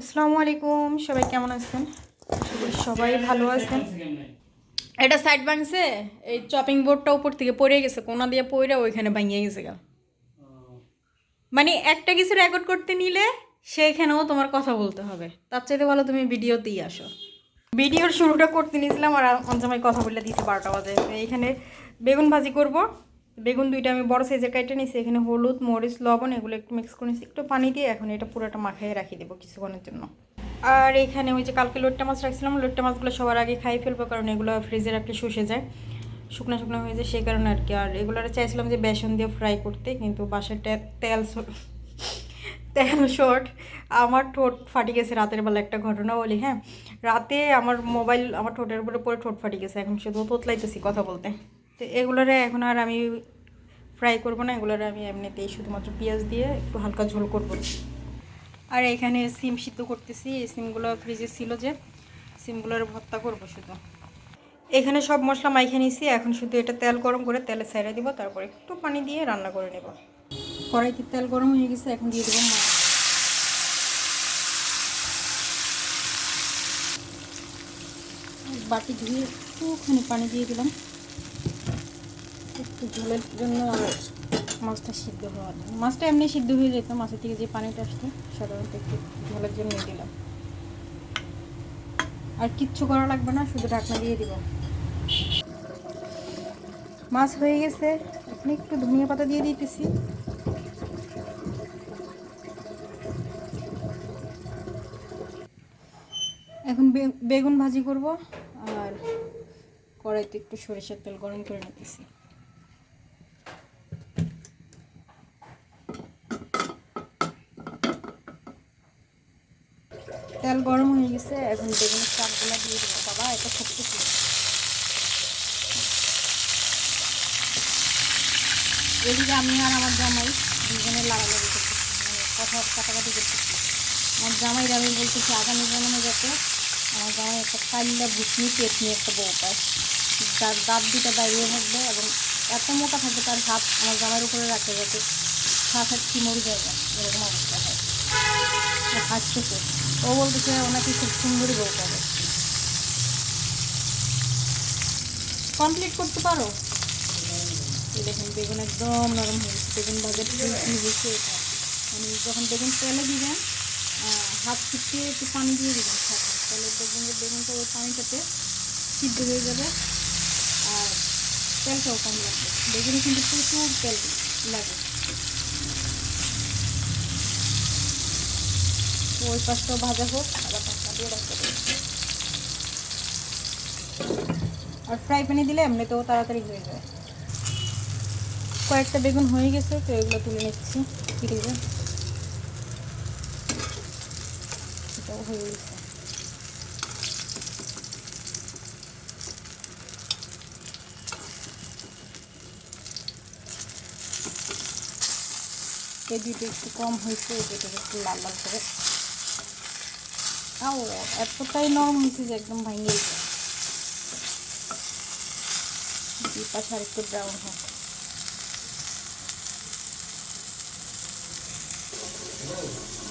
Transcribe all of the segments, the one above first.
আসসালামু আলাইকুম, সবাই কেমন আছেন? সবাই ভালো আছেন। এটা সাইড ভাঙছে, এই চপিং বোর্ডটা উপর থেকে পড়ে গেছে, কোনা দিয়ে পড়ে ওইখানে ভাঙিয়ে গেছে গা। মানে একটা কিছু রেকর্ড করতে নিলে সেইখানেও তোমার কথা বলতে হবে। তার চাইতে ভালো তুমি ভিডিওতেই আসো। ভিডিওর শুরুটা করতে নিয়েছিলাম আর অঞ্জামাই কথা বলে দিয়েছে বারোটা বাজে। এইখানে বেগুন ভাজি করব। বেগুন দুইটা আমি বড় সাইজের কাইটে নিয়েছি এখানে হলুদ, মরিচ, লবণ, এগুলো একটু মিক্স করে নিয়েছি একটু পানি দিয়ে এখন এটা পুরোটা মাখায় রাখি দেবো কিছুক্ষণের জন্য। আর এখানে ওই যে কালকে লোট্টা মাছ রাখছিলাম, লোট্টা মাছগুলো সবার আগে খাই ফেলব কারণ এগুলো ফ্রিজে রাখলে শুষে যায়। শুকনো শুকনো হয়ে যায়, সেই কারণে আর কি। আর এগুলো চাইছিলাম যে বেসন দিয়ে ফ্রাই করতে, কিন্তু বাসায় তে- তেল তেল শর্ট আমার ঠোঁট ফাটি গেছে রাতের বেলা একটা ঘটনা বলি হ্যাঁ? রাতে আমার মোবাইল আমার ঠোঁটের উপরে পরে ঠোঁট ফাটি গেছে, এখন শুধু তোতলাইতেছি কথা বলতে। তো এগুলোরে এখন আর আমি ফ্রাই করব না, এগুলোরে আমি এমনিতেই শুধুমাত্র পেঁয়াজ দিয়ে একটু হালকা ঝোল করব। আর এখানে সিম সিদ্ধ করতেছি, এই সিমগুলো ফ্রিজে ছিল যে, সিমগুলোর ভর্তা করব শুধু। এখানে সব মশলা মাইখে নিছি, এখন শুধু এটা তেল গরম করে তেলে ছেড়ে দিব, তারপর একটু পানি দিয়ে রান্না করে নেব। কড়াইতে তেল গরম হয়ে গেছে, এখন দিয়ে দেবো মাছ বাটি ধুয়ে একটুখানি পানি দিয়ে দিলাম। ঝোলের জন্য মাছটা সিদ্ধ জন্য। মাছটা এমনি সিদ্ধ হয়ে যেত, মাছের থেকে যে পানিটা আসতো, সাধারণত একটু ঝোলের জন্য দিলাম। আর কিচ্ছু করা লাগবে না, শুধু ঢাকনা দিয়ে দিব। মাছ হয়ে গেছে। এখন একটু ধনিয়া পাতা দিয়ে দিতেছি। এখন বেগুন ভাজি করব, আর কড়াইতে একটু সরিষার তেল গরম করে নিতেছি। তেল গরম হয়ে গেছে, এখন বেগুনের চাপগুলো দিয়ে দেবো। বাবা, এটা খুব কিছু এদিকে আমি আর আমার জামাই দুজনে লাগালাগি করতেছি মানে কথা কাটাকাটি করতেছি। আমার জামাইরা আমি বলতেছি, আগামী জন্মে যাতে আমার জামাই একটা কাল্লা ভুতনি পেট নিয়ে একটা বউ পায়। দাঁত দুটা দাঁড়িয়ে থাকবে এবং এত মোটা থাকবে, তার হাত আমার জামাইয়ের উপরে রাখে যাতে হাত কি মরে যায়, এরকম অবস্থা হয়। হাসতেছে ও বলতেছে ওনাকে খুব সুন্দরী বউ পাবে কমপ্লিট করতে পারো? দেখুন, বেগুন একদম নরম হয়ে গেছে। বেগুন বাজার হয়েছে এটা। মানে যখন বেগুন তেলে দিবেন হাত ছিটিয়ে একটু পানি দিয়ে দিবেন তাহলে দেখবেন যে বেগুনটা ওই পানিটাতে সিদ্ধ হয়ে যাবে আর তেলটাও কম লাগবে। বেগুনে কিন্তু প্রচুর তেল লাগে। ওই পাশটাও ভাজা হোক আবার ঢাকা দিয়ে রাখতে আর ফ্রাই প্যানে দিলে এমনিতেও তাড়াতাড়ি হয়ে যায়। কয়েকটা বেগুন হয়ে গেছে, তো এগুলো তুলে নিচ্ছি ফ্রিজে। এটাও হয়ে গেছে। এই দুটো একটু কম হয়েছে, এই দুটো একটু লাল লাল করে আও এতটাই নরম হয়েছে যে একদম গেছে। দুই পাশে আর একটু ব্রাউন হোক।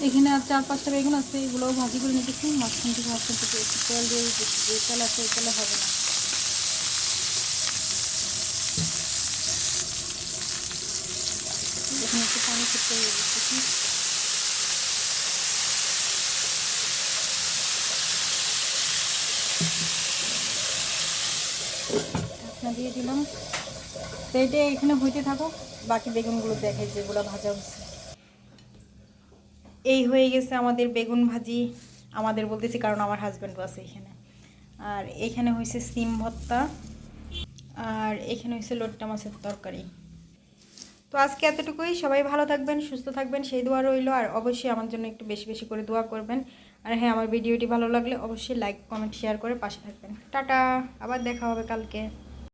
এখানে আর চার পাঁচটা বেগুন আছে, এগুলোও ভাজি করে নিতেছি। মাঝখান থেকে মাঝখান থেকে একটু তেল দিয়ে দিতেছি যে তেল আছে, ওই তেলে হবে না। এখানে একটু পানি দিয়ে দিতেছি দিয়ে দিলাম। তো এটা এখানে হইতে থাকুক, বাকি বেগুনগুলো দেখে যেগুলো ভাজা হচ্ছে এই হয়ে গেছে আমাদের বেগুন ভাজি। আমাদের বলতেছি কারণ আমার হাজব্যান্ডও আছে এখানে। আর এখানে হয়েছে সিম ভর্তা। আর এখানে হয়েছে লোট্টা মাছের তরকারি। তো আজকে এতটুকুই। সবাই ভালো থাকবেন, সুস্থ থাকবেন। সেই দোয়া রইল। আর অবশ্যই আমার জন্য একটু বেশি বেশি করে দোয়া করবেন। আর হ্যাঁ আমার ভিডিওটি ভালো লাগলে অবশ্যই লাইক কমেন্ট শেয়ার করে পাশে থাকবেন। টাটা, আবার দেখা হবে কালকে।